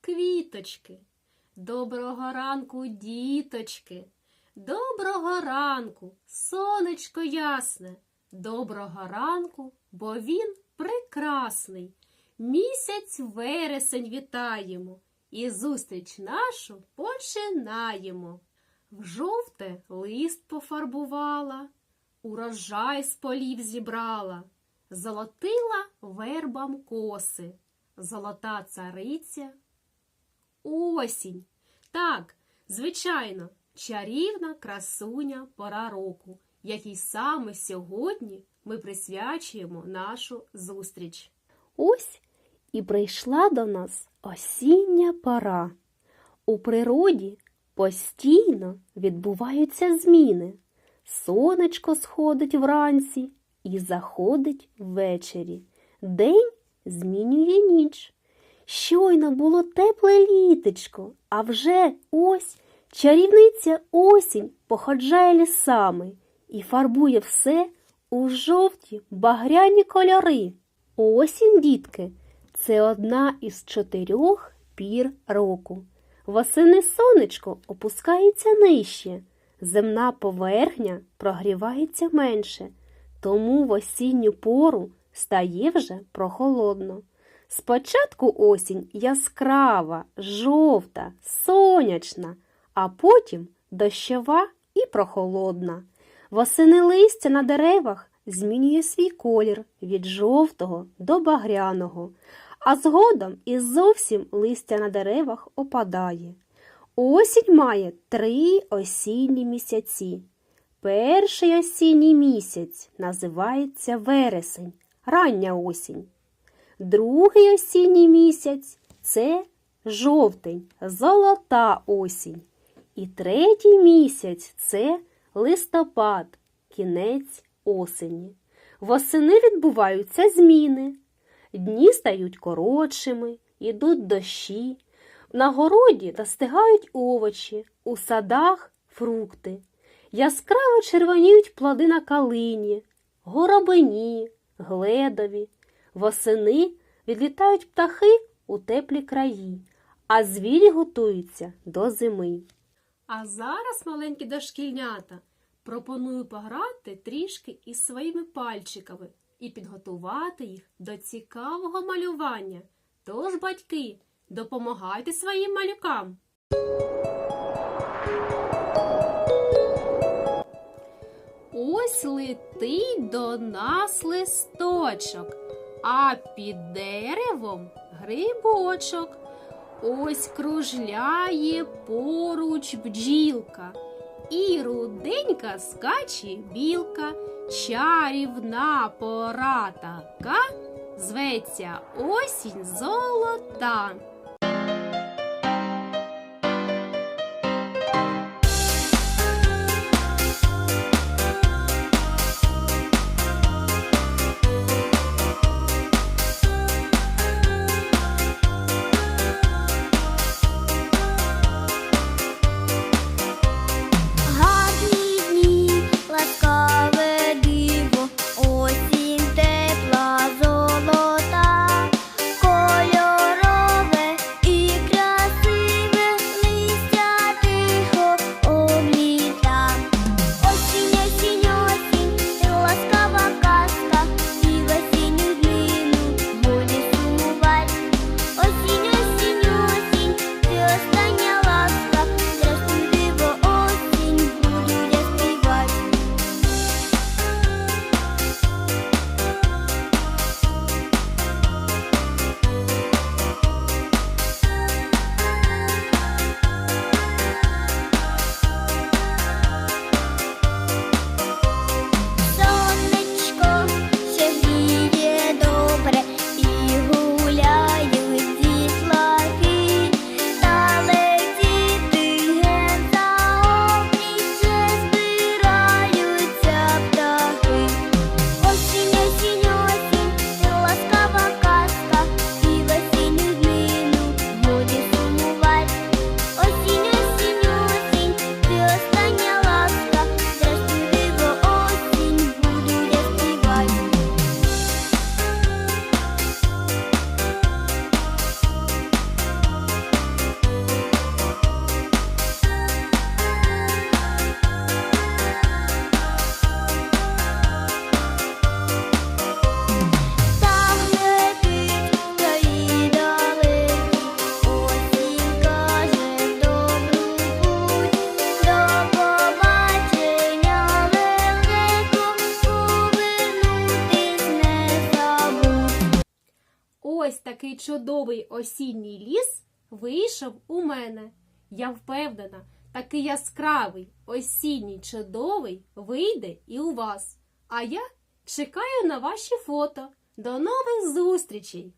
квіточки. Доброго ранку, діточки. Доброго ранку, сонечко ясне. Доброго ранку, бо він прекрасний. Місяць вересень вітаємо і зустріч нашу починаємо. В жовте лист пофарбувала, урожай з полів зібрала, золотила вербам коси, золота цариця. Осінь. Так, звичайно, чарівна красуня пора року, якій саме сьогодні ми присвячуємо нашу зустріч. Ось і прийшла до нас осіння пора. У природі постійно відбуваються зміни. Сонечко сходить вранці і заходить ввечері. День змінює ніч. Щойно було тепле літечко, а вже ось чарівниця осінь походжає лісами і фарбує все у жовті багряні кольори. Осінь, дітки, це одна із чотирьох пір року. Восени сонечко опускається нижче, земна поверхня прогрівається менше, тому в осінню пору стає вже прохолодно. Спочатку осінь яскрава, жовта, сонячна, а потім дощова і прохолодна. Восени листя на деревах змінює свій колір від жовтого до багряного, а згодом і зовсім листя на деревах опадає. Осінь має три осінні місяці. Перший осінній місяць називається вересень, рання осінь. Другий осінній місяць це жовтень, золота осінь. І третій місяць це листопад, кінець осені. Восени відбуваються зміни. Дні стають коротшими, ідуть дощі. На городі достигають овочі, у садах фрукти. Яскраво червоніють плоди на калині, горобині, гледові. Восени відлітають птахи у теплі краї, а звірі готуються до зими. А зараз, маленькі дошкільнята, пропоную пограти трішки із своїми пальчиками і підготувати їх до цікавого малювання. Тож, батьки, допомагайте своїм малюкам. Ось летить до нас листочок, а під деревом грибочок. Ось кружляє поруч бджілка, і руденька скаче білка, чарівна пора така, зветься осінь золота. Чудовий осінній ліс вийшов у мене. Я впевнена, такий яскравий, осінній чудовий вийде і у вас. А я чекаю на ваші фото. До нових зустрічей!